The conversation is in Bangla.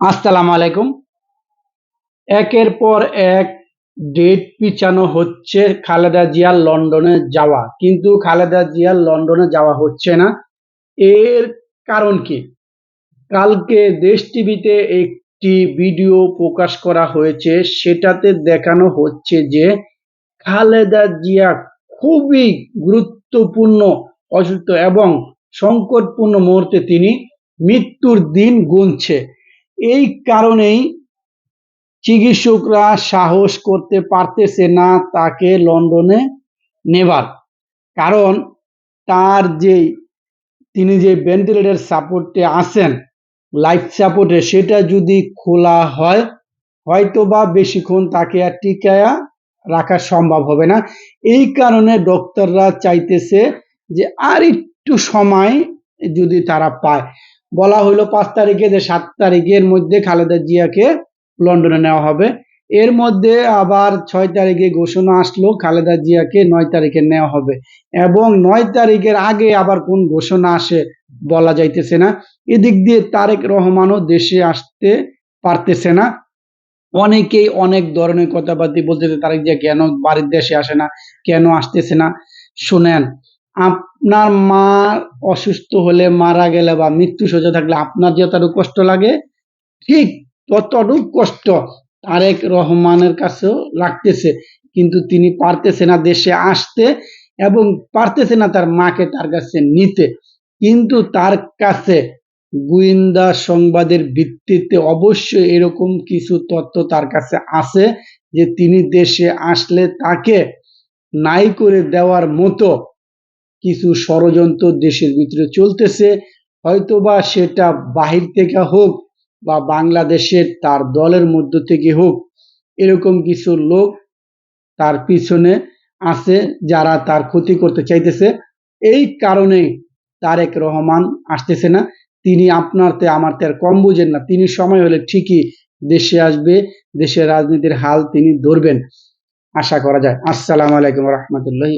আসসালামু আলাইকুম। একের পর এক ডেট পিছানো হচ্ছে খালেদা জিয়ার লন্ডনে যাওয়া। কিন্তু খালেদা জিয়ার লন্ডনে যাওয়া হচ্ছে না। এর কারণ কি? কালকে দেশ টিভিতে একটি ভিডিও প্রকাশ করা হয়েছে। সেটাতে দেখানো হচ্ছে যে খালেদা জিয়া খুবই গুরুত্বপূর্ণ, অসুস্থ এবং সংকটপূর্ণ মুহূর্তে তিনি মৃত্যুর দিন গুনছে। এই কারণেই চিকিৎসকরা সাহস করতে পারতেছে না তাকে লন্ডনে নেবার। কারণ তার যে, তিনি যে ভেন্টিলেটর সাপোর্টে আছেন লাইফ সাপোর্টে সেটা যদি খোলা হয় হয়তো বা বেশিক্ষণ তাকে আর টিকায়া রাখা সম্ভব হবে না। এই কারণে ডক্টররা চাইতেছে যে আর একটু সময় যদি তারা পায়। বলা হলো পাঁচ তারিখে যে সাত তারিখের মধ্যে খালেদা জিয়াকে লন্ডনে নেওয়া হবে। এর মধ্যে আবার ছয় তারিখে ঘোষণা আসলো খালেদা জিয়াকে নয় তারিখে নেওয়া হবে এবং নয় তারিখের আগে আবার কোন ঘোষণা আসে বলা যাইতেছে না। এদিক দিয়ে তারেক রহমানও দেশে আসতে পারতেছে না। অনেকেই অনেক ধরনের কথাবার্তা বলতেছে, তারেক জিয়া কেন বাড়ির দেশে আসে না, কেন আসতেছে না? শুনেন আপনার মা অসুস্থ হলে, মারা গেলে বা মৃত্যু সোজা থাকলে আপনার যতটুকু কষ্ট লাগে, ঠিক ততটুক কষ্ট তারেক রহমানের কাছেও লাগতেছে। কিন্তু তিনি পারতেছে না দেশে আসতে এবং পারতেছে না তার মাকে তার কাছে নিতে। কিন্তু তার কাছে গোয়েন্দা সংবাদের ভিত্তিতে অবশ্যই এরকম কিছু তথ্য তার কাছে আছে যে তিনি দেশে আসলে তাকে নাই করে দেওয়ার মতো কিছু ষড়যন্ত্র দেশের ভিতরে চলতেছে। হয়তোবা সেটা বাহির থেকে হোক বা বাংলাদেশের তার দলের মধ্য থেকে হোক, এরকম কিছু লোক তার পিছনে আছে যারা তার ক্ষতি করতে চাইতেছে। এই কারণে তারেক রহমান আসতেছে না। তিনি আপনার তে আমার তে আর কম বুঝেন না। তিনি সময় হলে ঠিকই দেশে আসবে, দেশের রাজনীতির হাল তিনি ধরবেন। আশা করা যায়। আসসালামু আলাইকুম রহমতুল্লাহ